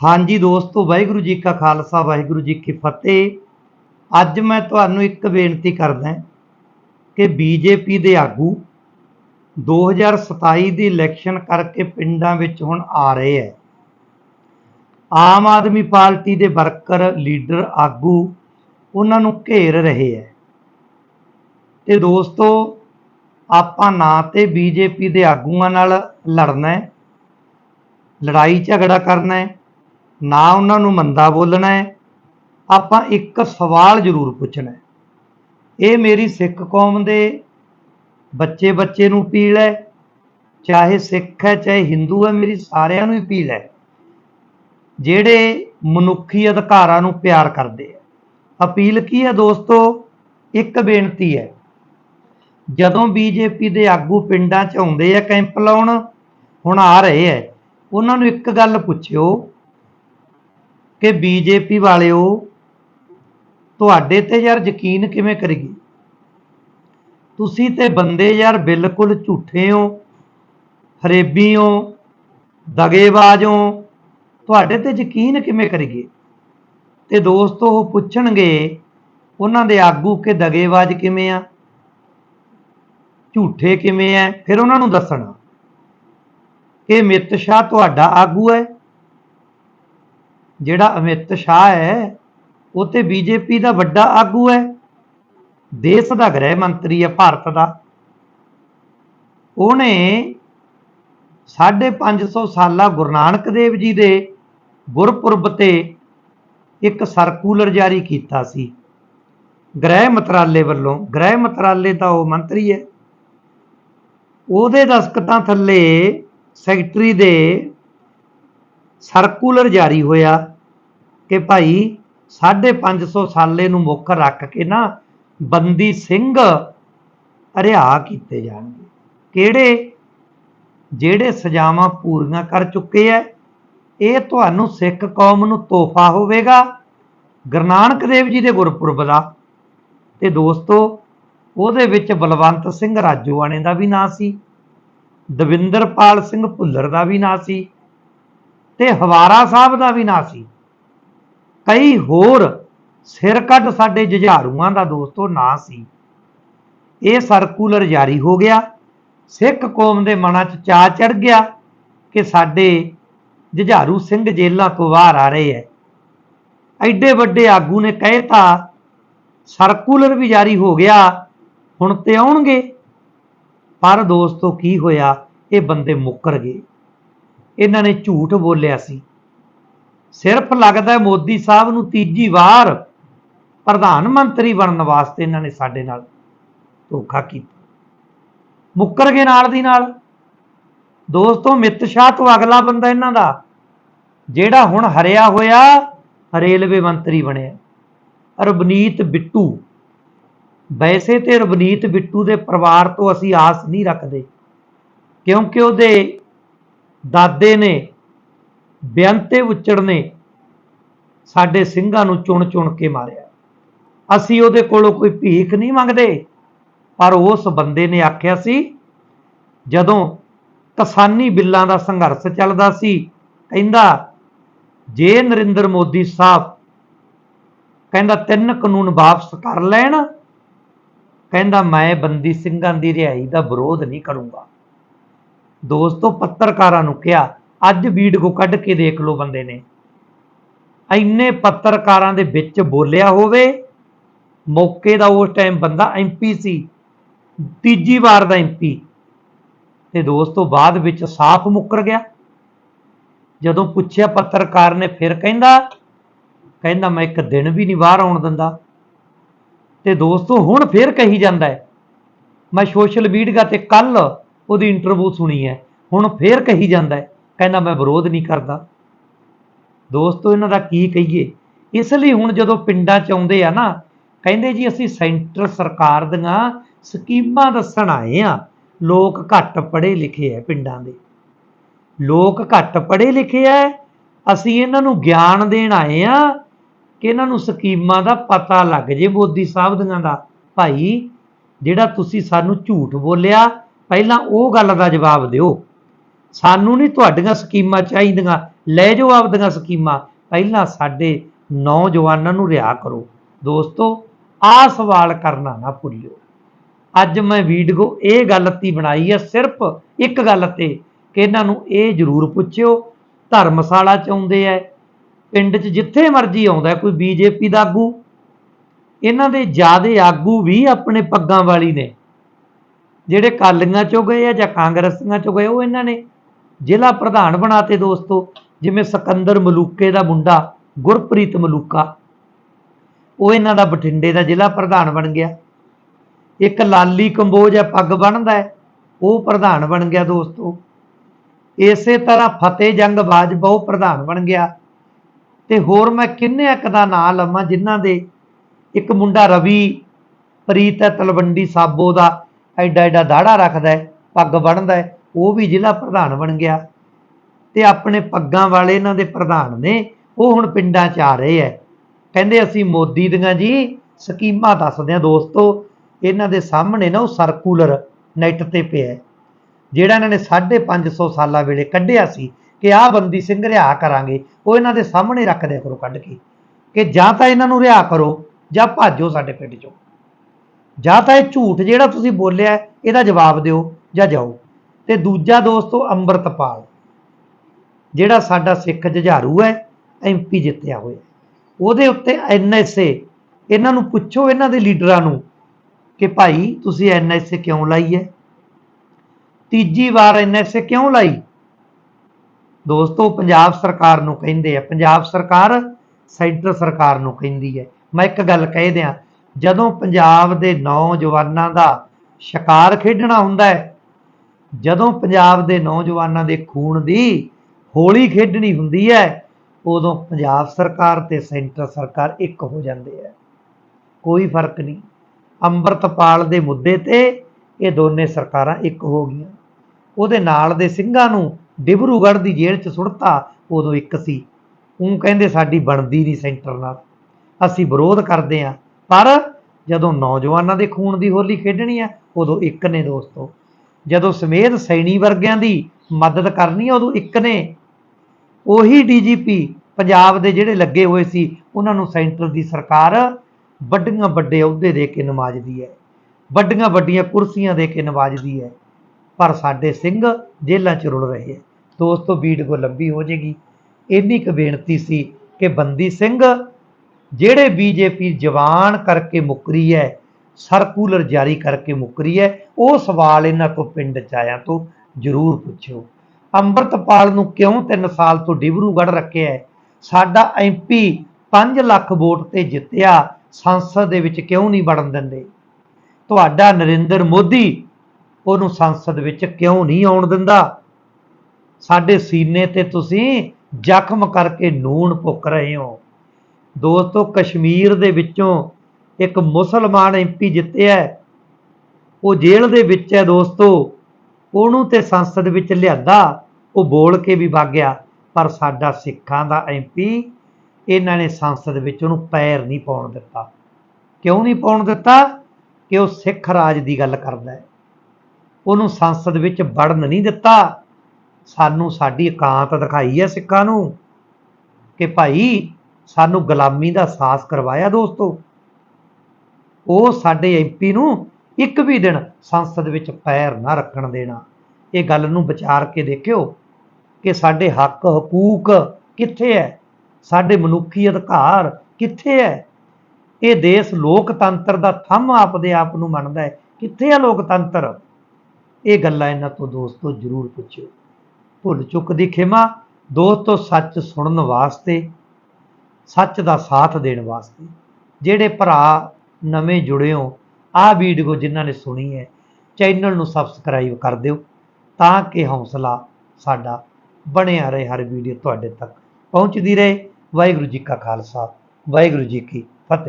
ਹਾਂਜੀ ਦੋਸਤੋ, ਵਾਹਿਗੁਰੂ ਜੀ ਕਾ ਖਾਲਸਾ, ਵਾਹਿਗੁਰੂ ਜੀ ਕੀ ਫਤਿਹ। ਅੱਜ ਮੈਂ ਤੁਹਾਨੂੰ ਇੱਕ ਬੇਨਤੀ ਕਰਦਾ ਕਿ ਬੀਜੇਪੀ ਦੇ ਆਗੂ 2027 ਦੀ ਇਲੈਕਸ਼ਨ ਕਰਕੇ ਪਿੰਡਾਂ ਵਿੱਚ ਹੁਣ ਆ ਰਹੇ ਹੈ। ਆਮ ਆਦਮੀ ਪਾਰਟੀ ਦੇ ਵਰਕਰ, ਲੀਡਰ, ਆਗੂ ਉਹਨਾਂ ਨੂੰ ਘੇਰ ਰਹੇ ਹੈ। ਤੇ ਦੋਸਤੋ, ਆਪਾਂ ਨਾ ਤੇ ਬੀਜੇਪੀ ਦੇ ਆਗੂਆਂ ਨਾਲ ਲੜਨਾ ਹੈ, ਲੜਾਈ ਝਗੜਾ ਕਰਨਾ ਹੈ ਨਾ ਉਹਨਾਂ ਨੂੰ ਮੰਦਾ ਬੋਲਣਾ ਹੈ, ਆਪਾਂ ਇੱਕ ਸਵਾਲ ਜ਼ਰੂਰ ਪੁੱਛਣਾ ਹੈ। ਇਹ ਮੇਰੀ ਸਿੱਖ ਕੌਮ ਦੇ ਬੱਚੇ ਬੱਚੇ ਨੂੰ ਅਪੀਲ ਹੈ, ਚਾਹੇ ਸਿੱਖ ਹੈ, ਚਾਹੇ ਹਿੰਦੂ ਹੈ, ਮੇਰੀ ਸਾਰਿਆਂ ਨੂੰ ਅਪੀਲ ਹੈ। ਜਿਹੜੇ ਮਨੁੱਖੀ ਅਧਿਕਾਰਾਂ ਨੂੰ ਪਿਆਰ ਕਰਦੇ ਆ ਅਪੀਲ ਕੀ ਹੈ ਦੋਸਤੋ? ਇੱਕ ਬੇਨਤੀ ਹੈ। ਜਦੋਂ ਬੀਜੇਪੀ ਦੇ ਆਗੂ ਪਿੰਡਾਂ 'ਚ ਆਉਂਦੇ ਆ, ਕੈਂਪ ਲਾਉਣ, ਹੁਣ ਆ ਰਹੇ ਆ ਉਹਨਾਂ ਨੂੰ ਇੱਕ ਗੱਲ ਪੁੱਛਿਓ ਕਿ ਬੀਜੇਪੀ ਵਾਲਿਓ ਤੁਹਾਡੇ ਤੇ ਯਾਰ ਯਕੀਨ ਕਿਵੇਂ ਕਰੀਏ ਤੁਸੀਂ ਤੇ ਬੰਦੇ ਯਾਰ ਬਿਲਕੁਲ ਝੂਠੇ ਹੋ ਫਰੇਬੀ ਹੋ ਦਗੇਬਾਜ਼ ਹੋ ਤੁਹਾਡੇ ਤੇ ਯਕੀਨ ਕਿਵੇਂ ਕਰੀਏ ਤੇ ਦੋਸਤੋ ਉਹ ਪੁੱਛਣਗੇ, ਉਹਨਾਂ ਦੇ ਆਗੂ ਕਿ ਦਗੇਬਾਜ਼ ਕਿਵੇਂ ਆ? ਝੂਠੇ ਕਿਵੇਂ ਐ? ਫਿਰ ਉਹਨਾਂ ਨੂੰ ਦੱਸਣਾ ਕਿ ਮਿਤ ਸ਼ਾਹ ਤੁਹਾਡਾ ਆਗੂ ਹੈ ਜਿਹੜਾ ਅਮਿਤ ਸ਼ਾਹ ਹੈ, ਉਹ ਤੇ ਬੀਜੇਪੀ ਦਾ ਵੱਡਾ ਆਗੂ ਹੈ। ਦੇਸ਼ ਦਾ ਗ੍ਰਹਿ ਮੰਤਰੀ ਹੈ, ਭਾਰਤ ਦਾ। ਉਹਨੇ 550 ਸਾਲਾ ਗੁਰੂ ਨਾਨਕ ਦੇਵ ਜੀ ਦੇ ਗੁਰਪੁਰਬ ਤੇ ਇੱਕ ਸਰਕੂਲਰ ਜਾਰੀ ਕੀਤਾ ਸੀ। ਗ੍ਰਹਿ ਮੰਤਰਾਲੇ ਵੱਲੋਂ, ਗ੍ਰਹਿ ਮੰਤਰਾਲੇ ਦਾ ਉਹ ਮੰਤਰੀ ਹੈ। ਉਹਦੇ ਦਸਕਤਾਂ ਥੱਲੇ ਸੈਕਟਰੀ ਦੇ ਸਰਕੂਲਰ ਜਾਰੀ ਹੋਇਆ ਕਿ ਭਾਈ 550 ਸਾਲੇ ਨੂੰ ਮੁੱਖ ਰੱਖ ਕੇ ਨਾ ਬੰਦੀ ਸਿੰਘ ਰਿਹਾ ਕੀਤੇ ਜਾਣਗੇ। ਕਿਹੜੇ? ਜਿਹੜੇ ਸਜ਼ਾਵਾਂ ਪੂਰੀਆਂ ਕਰ ਚੁੱਕੇ ਐ, ਇਹ ਤੁਹਾਨੂੰ ਸਿੱਖ ਕੌਮ ਨੂੰ ਤੋਹਫਾ ਹੋਵੇਗਾ ਗੁਰੂ ਨਾਨਕ ਦੇਵ ਜੀ ਦੇ ਗੁਰਪੁਰਬ ਦਾ। ਤੇ ਦੋਸਤੋ, ਉਹਦੇ ਵਿੱਚ ਬਲਵੰਤ ਸਿੰਘ ਰਾਜੋਆਣੇ ਦਾ ਵੀ ਨਾਂ ਸੀ, ਦਵਿੰਦਰਪਾਲ ਸਿੰਘ ਭੁੱਲਰ ਦਾ ਵੀ ਨਾਂ ਸੀ ਤੇ ਹਵਾਰਾ ਸਾਹਿਬ ਦਾ ਵੀ ਨਾਂ ਸੀ। ਕਈ ਹੋਰ ਸਿਰ ਕੱਢ ਸਾਡੇ ਜੁਝਾਰੂਆਂ ਦਾ ਦੋਸਤੋ ਨਾਂ ਸੀ। ਇਹ ਸਰਕੂਲਰ ਜਾਰੀ ਹੋ ਗਿਆ। ਸਿੱਖ ਕੌਮ ਦੇ ਮਨਾਂ 'ਚ ਚਾ ਚੜ ਗਿਆ ਕਿ ਸਾਡੇ ਜੁਝਾਰੂ ਸਿੰਘ ਜੇਲ੍ਹਾਂ ਤੋਂ ਬਾਹਰ ਆ ਰਹੇ ਐ। ਐਡੇ ਵੱਡੇ ਆਗੂ ਨੇ ਕਹਿਤਾ ਸਰਕੂਲਰ ਵੀ ਜਾਰੀ ਹੋ ਗਿਆ, ਹੁਣ ਤੇ ਆਉਣਗੇ। ਪਰ ਦੋਸਤੋ ਕੀ ਹੋਇਆ, ਇਹ ਬੰਦੇ ਮੁੱਕਰ ਗਏ। ਇਹਨਾਂ ਨੇ ਝੂਠ ਬੋਲਿਆ ਸੀ। ਸਿਰਫ ਲੱਗਦਾ ਮੋਦੀ ਸਾਹਿਬ ਨੂੰ ਤੀਜੀ ਵਾਰ ਪ੍ਰਧਾਨ ਮੰਤਰੀ ਬਣਨ ਵਾਸਤੇ ਇਹਨਾਂ ਨੇ ਸਾਡੇ ਨਾਲ ਧੋਖਾ ਕੀਤਾ। ਮੁੱਕਰ ਗਏ ਨਾਲ ਦੀ ਨਾਲ। ਦੋਸਤੋ, ਮਿੱਤ ਸ਼ਾਹ ਤੋਂ ਅਗਲਾ ਬੰਦਾ ਇਹਨਾਂ ਦਾ, ਜਿਹੜਾ ਹੁਣ ਹਰਿਆ ਹੋਇਆ ਰੇਲਵੇ ਮੰਤਰੀ ਬਣਿਆ। ਰਵਨੀਤ ਬਿੱਟੂ। ਵੈਸੇ ਤੇ ਰਵਨੀਤ ਬਿੱਟੂ ਦੇ ਪਰਿਵਾਰ ਤੋਂ ਅਸੀਂ ਆਸ ਨਹੀਂ ਰੱਖਦੇ, ਕਿਉਂਕਿ ਉਹਦੇ ਦਾਦੇ ਨੇ ਬੇਅੰਤੇ ਉੱਚੜ ਨੇ ਸਾਡੇ ਸਿੰਘਾਂ ਨੂੰ ਚੁਣ ਚੁਣ ਕੇ ਮਾਰਿਆ। ਅਸੀਂ ਉਹਦੇ ਕੋਲੋਂ ਕੋਈ ਭੀਖ ਨਹੀਂ ਮੰਗਦੇ, ਪਰ ਉਸ ਬੰਦੇ ਨੇ ਆਖਿਆ ਸੀ, ਜਦੋਂ ਕਿਸਾਨੀ ਬਿੱਲਾਂ ਦਾ ਸੰਘਰਸ਼ ਚੱਲਦਾ ਸੀ, ਕਹਿੰਦਾ, ਜੇ ਨਰਿੰਦਰ ਮੋਦੀ ਸਾਹਿਬ ਕਹਿੰਦਾ ਤਿੰਨ ਕਾਨੂੰਨ ਵਾਪਸ ਕਰ ਲੈਣ, ਕਹਿੰਦਾ ਮੈਂ ਬੰਦੀ ਸਿੰਘਾਂ ਦੀ ਰਿਹਾਈ ਦਾ ਵਿਰੋਧ ਨਹੀਂ ਕਰੂੰਗਾ। ਦੋਸਤੋ ਪੱਤਰਕਾਰਾਂ ਨੂੰ ਕਿਹਾ, ਅੱਜ ਵੀਡੀਓ ਕੱਢ ਕੇ ਦੇਖ ਲਓ ਬੰਦੇ ਨੇ। ਇੰਨੇ ਪੱਤਰਕਾਰਾਂ ਦੇ ਵਿੱਚ ਬੋਲਿਆ ਹੋਵੇ, ਮੌਕੇ ਦਾ ਉਸ ਟਾਈਮ ਬੰਦਾ ਐਮਪੀ ਸੀ, ਤੀਜੀ ਵਾਰ ਦਾ ਐਮਪੀ ਤੇ ਦੋਸਤੋ ਬਾਅਦ ਵਿੱਚ ਸਾਫ਼ ਮੁੱਕਰ ਗਿਆ। ਜਦੋਂ ਪੁੱਛਿਆ ਪੱਤਰਕਾਰ ਨੇ, ਫਿਰ ਕਹਿੰਦਾ ਕਹਿੰਦਾ ਮੈਂ ਇੱਕ ਦਿਨ ਵੀ ਨਹੀਂ ਬਾਹਰ ਆਉਣ ਦਿੰਦਾ। ਤੇ ਦੋਸਤੋ ਹੁਣ ਫਿਰ ਕਹੀ ਜਾਂਦਾ ਹੈ, ਮੈਂ ਸੋਸ਼ਲ ਮੀਡੀਆ ਤੇ ਕੱਲ ਉਹਦੀ ਇੰਟਰਵਿਊ ਸੁਣੀ ਹੈ, ਹੁਣ ਫੇਰ ਕਹੀ ਜਾਂਦਾ ਹੈ, ਕਹਿੰਦਾ ਮੈਂ ਵਿਰੋਧ ਨਹੀਂ ਕਰਦਾ। ਦੋਸਤੋ, ਇਹਨਾਂ ਦਾ ਕੀ ਕਹੀਏ? ਇਸ ਲਈ ਹੁਣ ਜਦੋਂ ਪਿੰਡਾਂ ਚ ਆਉਂਦੇ ਆ ਨਾ, ਕਹਿੰਦੇ ਜੀ ਅਸੀਂ ਸੈਂਟਰ ਸਰਕਾਰ ਦੀਆਂ ਸਕੀਮਾਂ ਦੱਸਣ ਆਏ ਆ, ਲੋਕ ਘੱਟ ਪੜ੍ਹੇ ਲਿਖੇ ਆ ਪਿੰਡਾਂ ਦੇ। ਲੋਕ ਘੱਟ ਪੜ੍ਹੇ ਲਿਖੇ ਆ ਅਸੀਂ ਇਹਨਾਂ ਨੂੰ ਗਿਆਨ ਦੇਣ ਆਏ ਆ ਕਿ ਇਹਨਾਂ ਨੂੰ ਸਕੀਮਾਂ ਦਾ ਪਤਾ ਲੱਗ ਜੇ ਮੋਦੀ ਸਾਹਿਬ ਦੀਆਂ ਦਾ। ਭਾਈ, ਜਿਹੜਾ ਤੁਸੀਂ ਸਾਨੂੰ ਝੂਠ ਬੋਲਿਆ ਪਹਿਲਾਂ ਉਹ ਗੱਲ ਦਾ ਜਵਾਬ ਦਿਓ। ਸਾਨੂੰ ਨਹੀਂ ਤੁਹਾਡੀਆਂ ਸਕੀਮਾਂ ਚਾਹੀਦੀਆਂ। ਲੈ ਜਾਓ ਆਪਦੀਆਂ ਸਕੀਮਾਂ। ਪਹਿਲਾਂ ਸਾਡੇ ਨੌਜਵਾਨਾਂ ਨੂੰ ਰਿਹਾ ਕਰੋ। ਦੋਸਤੋ, ਆਹ ਸਵਾਲ ਕਰਨਾ ਨਾ ਭੁੱਲਿਓ। ਅੱਜ ਮੈਂ ਵੀਡੀਓ ਇਹ ਗੱਲ ਤੀ ਬਣਾਈ ਹੈ ਸਿਰਫ ਇੱਕ ਗੱਲ ਤੇ ਕਿ ਇਹਨਾਂ ਨੂੰ ਇਹ ਜ਼ਰੂਰ ਪੁੱਛਿਓ, ਧਰਮਸ਼ਾਲਾ ਚ ਆਉਂਦੇ ਐ ਪਿੰਡ 'ਚ ਜਿੱਥੇ ਮਰਜ਼ੀ ਆਉਂਦਾ ਹੈ ਕੋਈ ਬੀਜੇਪੀ ਦਾ ਆਗੂ। ਇਹਨਾਂ ਦੇ ਜਿਆਦੇ ਆਗੂ ਵੀ ਆਪਣੇ ਪੱਗਾਂ ਵਾਲੀ ਨੇ। ਜਿਹੜੇ ਕਾਲੀਆਂ ਚੋਂ ਗਏ ਆ ਜਾਂ ਕਾਂਗਰਸੀਆਂ ਚੋਂ ਗਏ, ਉਹ ਇਹਨਾਂ ਨੇ ਜ਼ਿਲ੍ਹਾ ਪ੍ਰਧਾਨ ਬਣਾਤੇ ਦੋਸਤੋ, ਜਿਵੇਂ ਸਿਕੰਦਰ ਮਲੂਕੇ ਦਾ ਮੁੰਡਾ, ਗੁਰਪ੍ਰੀਤ ਮਲੂਕਾ। ਉਹ ਇਹਨਾਂ ਦਾ ਬਠਿੰਡੇ ਦਾ ਜ਼ਿਲ੍ਹਾ ਪ੍ਰਧਾਨ ਬਣ ਗਿਆ। ਇੱਕ ਲਾਲੀ ਕੰਬੋਜ ਹੈ ਪੱਗ ਬਣਦਾ ਹੈ, ਉਹ ਪ੍ਰਧਾਨ ਬਣ ਗਿਆ ਦੋਸਤੋ। ਇਸੇ ਤਰ੍ਹਾਂ ਫਤਿਹ ਜੰਗ ਬਾਜਵਾ ਉਹ ਪ੍ਰਧਾਨ ਬਣ ਗਿਆ। ਤੇ ਹੋਰ ਮੈਂ ਕਿੰਨੇ ਇੱਕ ਦਾ ਨਾਂ ਲਵਾਂ ਜਿਨ੍ਹਾਂ ਦੇ ਇੱਕ ਮੁੰਡਾ ਰਵੀ, ਪ੍ਰੀਤ ਹੈ ਤਲਵੰਡੀ ਸਾਬੋ ਦਾ ਐਡਾ ਐਡਾ ਦਾੜਾ ਰੱਖਦਾ ਹੈ, ਪੱਗ ਬਣਦਾ ਹੈ, ਉਹ ਵੀ ਜ਼ਿਲ੍ਹਾ ਪ੍ਰਧਾਨ ਬਣ ਗਿਆ। ਤੇ ਆਪਣੇ ਪੱਗਾਂ ਵਾਲੇ ਇਹਨਾਂ ਦੇ ਪ੍ਰਧਾਨ ਨੇ, ਉਹ ਹੁਣ ਪਿੰਡਾਂ 'ਚ ਆ ਰਹੇ ਐ ਕਹਿੰਦੇ ਅਸੀਂ ਮੋਦੀ ਦੀਆਂ ਜੀ ਸਕੀਮਾਂ ਦੱਸਦੇ ਆ ਦੋਸਤੋ, ਇਹਨਾਂ ਦੇ ਸਾਹਮਣੇ ਨਾ ਉਹ ਸਰਕੂਲਰ ਨੈਟ ਤੇ ਪਿਆ ਜਿਹੜਾ ਇਹਨਾਂ ਨੇ 550 ਸਾਲਾਂ ਵੇਲੇ ਕੱਢਿਆ ਸੀ ਕਿ ਆਹ ਬੰਦੀ ਸਿੰਘ ਰਿਹਾ ਕਰਾਂਗੇ, ਉਹ ਇਹਨਾਂ ਦੇ ਸਾਹਮਣੇ ਰੱਖ ਦਿਆ ਕਰੋ ਕੱਢ ਕੇ। ਕਿ ਜਾਂ ਤਾਂ ਇਹਨਾਂ ਨੂੰ ਰਿਹਾ ਕਰੋ ਜਾਂ ਭਾਜੋ ਸਾਡੇ ਪਿੰਡ ਚੋਂ। ਜਾਂ ਤਾਂ ਇਹ ਝੂਠ ਜਿਹੜਾ ਤੁਸੀਂ ਬੋਲਿਆ ਇਹਦਾ ਜਵਾਬ ਦਿਓ ਜਾਂ ਜਾਓ। ਤੇ ਦੂਜਾ ਦੋਸਤੋ ਅੰਮ੍ਰਿਤਪਾਲ, ਜਿਹੜਾ ਸਾਡਾ ਸਿੱਖ ਜੁਝਾਰੂ ਹੈ ਐਮਪੀ ਜਿੱਤਿਆ ਹੋਇਆ ਉਹਦੇ ਉੱਤੇ ਐਨਐਸਏ ਇਹਨਾਂ ਨੂੰ ਪੁੱਛੋ ਇਹਨਾਂ ਦੇ ਲੀਡਰਾਂ ਨੂੰ ਕਿ ਭਾਈ ਤੁਸੀਂ ਐਨਐਸਏ ਕਿਉਂ ਲਾਈ ਹੈ? ਤੀਜੀ ਵਾਰ ਐਨਐਸਏ ਕਿਉਂ ਲਾਈ? ਦੋਸਤੋ, ਪੰਜਾਬ ਸਰਕਾਰ ਨੂੰ ਕਹਿੰਦੇ ਆ, ਪੰਜਾਬ ਸਰਕਾਰ ਸੈਂਟਰ ਸਰਕਾਰ ਨੂੰ ਕਹਿੰਦੀ ਹੈ। ਮੈਂ ਇੱਕ ਗੱਲ ਕਹਿ ਦਿਆਂ ਜਦੋਂ ਪੰਜਾਬ ਦੇ ਨੌਜਵਾਨਾਂ ਦਾ ਸ਼ਿਕਾਰ ਖੇਡਣਾ ਹੁੰਦਾ ਹੈ, ਜਦੋਂ ਪੰਜਾਬ ਦੇ ਨੌਜਵਾਨਾਂ ਦੇ ਖੂਨ ਦੀ ਹੋਲੀ ਖੇਡਣੀ ਹੁੰਦੀ ਹੈ, ਉਦੋਂ ਪੰਜਾਬ ਸਰਕਾਰ ਤੇ ਸੈਂਟਰ ਸਰਕਾਰ ਇੱਕ ਹੋ ਜਾਂਦੇ ਆ ਕੋਈ ਫ਼ਰਕ ਨਹੀਂ। ਅੰਮ੍ਰਿਤਪਾਲ ਦੇ ਮੁੱਦੇ ਤੇ ਇਹ ਦੋਨੇ ਸਰਕਾਰਾਂ ਇੱਕ ਹੋ ਗਈਆਂ। ਉਹਦੇ ਨਾਲ ਦੇ ਸਿੰਘਾਂ ਨੂੰ ਡਿਬਰੂਗੜ੍ਹ ਦੀ ਜੇਲ੍ਹ 'ਚ ਸੁੱਟਤਾ, ਉਦੋਂ ਇੱਕ ਸੀ। ਉਹ ਕਹਿੰਦੇ ਸਾਡੀ ਬਣਦੀ ਨਹੀਂ ਸੈਂਟਰ ਨਾਲ। ਅਸੀਂ ਵਿਰੋਧ ਕਰਦੇ ਹਾਂ। ਪਰ ਜਦੋਂ ਨੌਜਵਾਨਾਂ ਦੇ ਖੂਨ ਦੀ ਹੋਲੀ ਖੇਡਣੀ ਆ, ਉਦੋਂ ਇੱਕ ਨੇ ਦੋਸਤੋ, ਜਦੋਂ ਸਮੇਤ ਸੈਣੀ ਵਰਗਿਆਂ ਦੀ ਮਦਦ ਕਰਨੀ ਆ, ਉਦੋਂ ਇੱਕ ਨੇ। ਉਹੀ ਡੀਜੀਪੀ ਪੰਜਾਬ ਦੇ ਜਿਹੜੇ ਲੱਗੇ ਹੋਏ ਸੀ, ਉਹਨਾਂ ਨੂੰ ਸੈਂਟਰ ਦੀ ਸਰਕਾਰ ਵੱਡੀਆਂ ਵੱਡੇ ਅਹੁਦੇ ਦੇ ਕੇ ਨਵਾਜਦੀ ਹੈ। ਵੱਡੀਆਂ ਵੱਡੀਆਂ ਕੁਰਸੀਆਂ ਦੇ ਕੇ ਨਵਾਜਦੀ ਹੈ। ਪਰ ਸਾਡੇ ਸਿੰਘ ਜੇਲ੍ਹਾਂ 'ਚ ਰੁਲ ਰਹੇ ਹੈ। ਦੋਸਤੋ, ਬੀੜ ਕੋ ਲੰਬੀ ਹੋ ਜਾਏਗੀ ਇੰਨੀ ਕੁ ਬੇਨਤੀ ਸੀ ਕਿ ਬੰਦੀ ਸਿੰਘ ਜਿਹੜੇ ਬੀਜੇਪੀ ਜਵਾਨ ਕਰਕੇ ਮੁੱਕਰੀ ਹੈ ਸਰਕੂਲਰ ਜਾਰੀ ਕਰਕੇ ਮੁੱਕਰੀ ਹੈ, ਉਹ ਸਵਾਲ ਇਹਨਾਂ ਤੋਂ ਪਿੰਡ ਚ ਆਇਆਂ ਤੋਂ ਜ਼ਰੂਰ ਪੁੱਛਿਓ। ਅੰਮ੍ਰਿਤਪਾਲ ਨੂੰ ਕਿਉਂ 3 ਸਾਲ ਤੋਂ ਡਿਬਰੂਗੜ੍ਹ ਰੱਖਿਆ ਹੈ? ਸਾਡਾ ਐਮਪੀ 5 ਲੱਖ ਵੋਟ ਤੇ ਜਿੱਤਿਆ, ਸੰਸਦ ਦੇ ਵਿੱਚ ਕਿਉਂ ਨਹੀਂ ਵੜਨ ਦਿੰਦੇ? ਤੁਹਾਡਾ ਨਰਿੰਦਰ ਮੋਦੀ ਉਹਨੂੰ ਸੰਸਦ ਵਿੱਚ ਕਿਉਂ ਨਹੀਂ ਆਉਣ ਦਿੰਦਾ? ਸਾਡੇ ਸੀਨੇ ਤੇ ਤੁਸੀਂ ਜ਼ਖਮ ਕਰਕੇ ਨੂਨ ਭੁੱਕ ਰਹੇ ਹੋ। ਦੋਸਤੋ, ਕਸ਼ਮੀਰ ਦੇ ਵਿੱਚੋਂ ਇੱਕ ਮੁਸਲਮਾਨ ਐਮਪੀ ਜਿੱਤਿਆ ਹੈ। ਉਹ ਜੇਲ੍ਹ ਦੇ ਵਿੱਚ ਹੈ ਦੋਸਤੋ। ਉਹਨੂੰ ਤੇ ਸੰਸਦ ਵਿੱਚ ਲਿਆਂਦਾ, ਉਹ ਬੋਲ ਕੇ ਵੀ ਵਗ ਗਿਆ। ਪਰ ਸਾਡਾ ਸਿੱਖਾਂ ਦਾ ਐਮਪੀ ਇਹਨਾਂ ਨੇ ਸੰਸਦ ਵਿੱਚ ਉਹਨੂੰ ਪੈਰ ਨਹੀਂ ਪਾਉਣ ਦਿੱਤਾ। ਕਿਉਂ ਨਹੀਂ ਪਾਉਣ ਦਿੱਤਾ? ਕਿ ਉਹ ਸਿੱਖ ਰਾਜ ਦੀ ਗੱਲ ਕਰਦਾ ਹੈ। ਉਹਨੂੰ ਸੰਸਦ ਵਿੱਚ ਵੜਨ ਨਹੀਂ ਦਿੱਤਾ। ਸਾਨੂੰ ਸਾਡੀ ਇਕਾਂਤ ਦਿਖਾਈ ਹੈ ਸਿੱਖਾਂ ਨੂੰ ਕਿ ਭਾਈ ਸਾਨੂੰ ਗੁਲਾਮੀ ਦਾ ਸਾਹਸ ਕਰਵਾਇਆ ਦੋਸਤੋ। ਉਹ ਸਾਡੇ ਐਮਪੀ ਨੂੰ ਇੱਕ ਵੀ ਦਿਨ ਸੰਸਦ ਵਿੱਚ ਪੈਰ ਨਾ ਰੱਖਣ ਦੇਣਾ। ਇਹ ਗੱਲ ਨੂੰ ਵਿਚਾਰ ਕੇ ਦੇਖਿਓ ਕਿ ਸਾਡੇ ਹੱਕ, ਹਕੂਕ ਕਿੱਥੇ ਹੈ ਸਾਡੇ ਮਨੁੱਖੀ ਅਧਿਕਾਰ ਕਿੱਥੇ ਹੈ ਇਹ ਦੇਸ਼ ਲੋਕਤੰਤਰ ਦਾ ਥੰਮ ਆਪਦੇ ਆਪ ਨੂੰ ਮੰਨਦਾ ਹੈ ਕਿੱਥੇ ਹੈ ਲੋਕਤੰਤਰ? ਇਹ ਗੱਲਾਂ ਇਹਨਾਂ ਤੋਂ ਦੋਸਤੋ ਜ਼ਰੂਰ ਪੁੱਛਿਓ। ਭੁੱਲ ਚੁੱਕ ਦੀ ਖਿਮਾ ਦੋਸਤੋ ਸੱਚ ਸੁਣਨ ਵਾਸਤੇ ਸੱਚ ਦਾ ਸਾਥ ਦੇਣ ਵਾਸਤੇ। ਜਿਹੜੇ ਭਰਾ ਨਵੇਂ ਜੁੜੇ ਹੋ, ਆਹ ਵੀਡੀਓ ਜਿਨ੍ਹਾਂ ਨੇ ਸੁਣੀ ਹੈ, ਚੈਨਲ ਨੂੰ ਸਬਸਕ੍ਰਾਈਬ ਕਰ ਦਿਓ ਤਾਂ ਕਿ ਹੌਸਲਾ ਸਾਡਾ ਬਣਿਆ ਰਹੇ ਹਰ ਵੀਡੀਓ ਤੁਹਾਡੇ ਤੱਕ ਪਹੁੰਚਦੀ ਰਹੇ। ਵਾਹਿਗੁਰੂ ਜੀ ਕਾ ਖਾਲਸਾ, ਵਾਹਿਗੁਰੂ ਜੀ ਕੀ